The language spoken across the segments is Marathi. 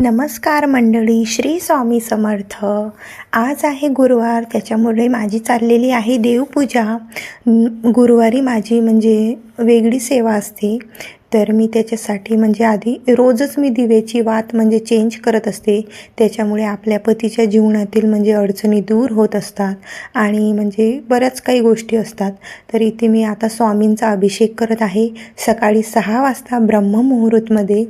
नमस्कार मंडळी श्री स्वामी समर्थ. आज आहे गुरुवार त्याच्यामुळे माझी चाललेली आहे देवपूजा. गुरुवारी माझी म्हणजे वेगळी सेवा असते. तर मी त्याच्यासाठी म्हणजे आधी रोजच मी दिवेची वात म्हणजे चेंज करत असते. त्याच्यामुळे आपल्या पतीच्या जीवनातील म्हणजे अडचणी दूर होत असतात आणि म्हणजे बऱ्याच काही गोष्टी असतात. तर इथे मी आता स्वामींचा अभिषेक करत आहे. सकाळी सहा वाजता ब्रह्ममुहूर्तमध्ये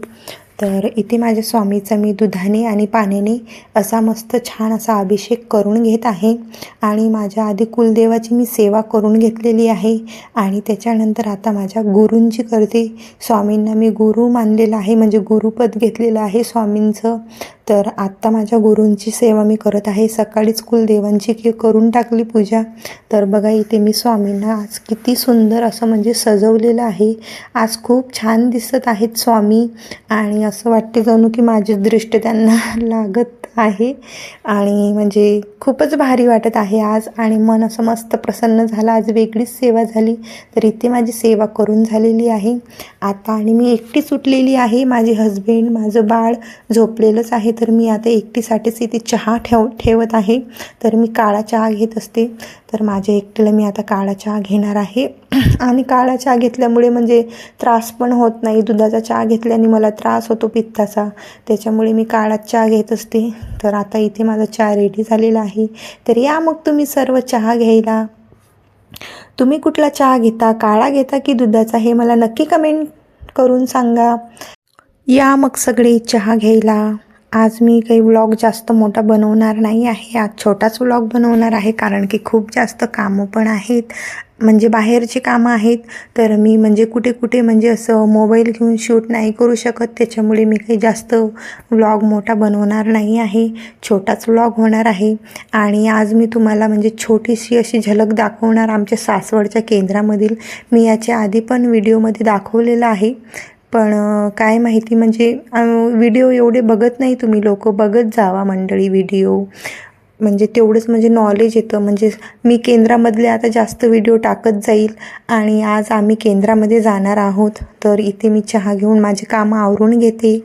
तर इथे माझ्या स्वामीचा मी दुधाने आणि पाण्याने असा मस्त छान असा अभिषेक करून घेत आहे. आणि माझ्या आधी कुलदेवाची मी सेवा करून घेतलेली आहे. आणि त्याच्यानंतर आता माझ्या गुरूंची करते. स्वामींना मी गुरु मानलेलं आहे. म्हणजे गुरुपद घेतलेलं आहे स्वामींचं. तर आत्ता माझ्या गुरूंची सेवा मी करत आहे. सकाळीच कुलदेवांची की करून टाकली पूजा. तर बघा इथे मी स्वामींना आज किती सुंदर असं म्हणजे सजवलेलं आहे. आज खूप छान दिसत आहेत स्वामी. आणि असं वाटते जणू की माझी दृष्ट त्यांना लागत आहे. आणि म्हणजे खूपच भारी वाटत आहे आज. आणि मन असं मस्त प्रसन्न झालं. आज वेगळीच सेवा झाली. तर इथे माझी सेवा करून झालेली आहे. आता आणि मी एकटी सुटलेली आहे. माझे हस्बंड माझं बाळ झोपलेलंच आहे. तर मी आता एकटीसाठीच इथे चहा ठेव ठेवत आहे तर मी काळा चहा घेत असते. तर माझ्या एकटीला मी आता काळा चहा घेणार आहे. आणि काळा चहा घेतल्यामुळे म्हणजे त्रास पण होत नाही. दुधाचा चहा घेतल्याने मला त्रास होतो पित्ताचा. त्याच्यामुळे मी काळा चहा घेत असते. तर आता इथे माझा चहा रेडी झालेला आहे. तर या मग तुम्ही सर्व चहा घ्यायला. तुम्ही कुठला चहा घेता? काळा घेता की दुधाचा? हे मला नक्की कमेंट करून सांगा. या मग सगळे चहा घ्यायला. आज मी काही व्लॉग जास्त मोठा बनवणार नाही आहे. आज छोटाच व्लॉग बनवणार आहे कारण की खूप जास्त कामं पण आहेत. म्हणजे बाहेरची कामं आहेत. तर मी म्हणजे कुठे कुठे म्हणजे असं मोबाईल घेऊन शूट नाही करू शकत. त्याच्यामुळे मी काही जास्त व्लॉग मोठा बनवणार नाही आहे. छोटाच व्लॉग होणार आहे. आणि आज मी तुम्हाला म्हणजे छोटीशी अशी झलक दाखवणार आमच्या सासवडच्या केंद्रामधील. मी याच्या आधी पण व्हिडिओमध्ये दाखवलेलं आहे. पण काय माहिती म्हणजे व्हिडिओ एवढे बघत नाही तुम्ही लोक. बघत जावा मंडळी व्हिडिओ म्हणजे तेवढंच म्हणजे नॉलेज येतं. म्हणजे मी केंद्रामधले आता जास्त व्हिडिओ टाकत जाईल आणि आज आम्ही केंद्रामध्ये जाणार आहोत. तर इथे मी चहा घेऊन माझे कामं आवरून घेते.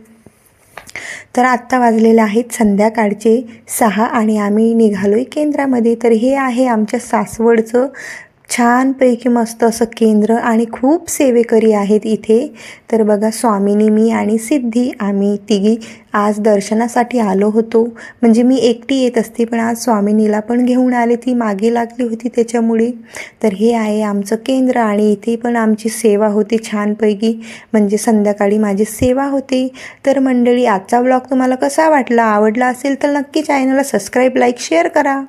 तर आत्ता वाजलेले आहेत संध्याकाळचे सहा आणि आम्ही निघालो आहे केंद्रामध्ये. तर हे आहे आमच्या सासवडचं छानपैकी मस्त असं केंद्र आणि खूप सेवेकरी आहेत इथे. तर बघा स्वामिनी मी आणि सिद्धी आम्ही तिघी आज दर्शनासाठी आलो होतो. म्हणजे मी एकटी येत असते पण आज स्वामिनीला पण घेऊन आले ती मागे लागली होती त्याच्यामुळे. तर हे आहे आमचं केंद्र आणि इथे पण आमची सेवा होती छानपैकी. म्हणजे संध्याकाळी माझी सेवा होते. तर मंडळी आजचा ब्लॉग तुम्हाला कसा वाटला आवडला असेल तर नक्की चॅनलला सबस्क्राईब लाईक शेअर करा.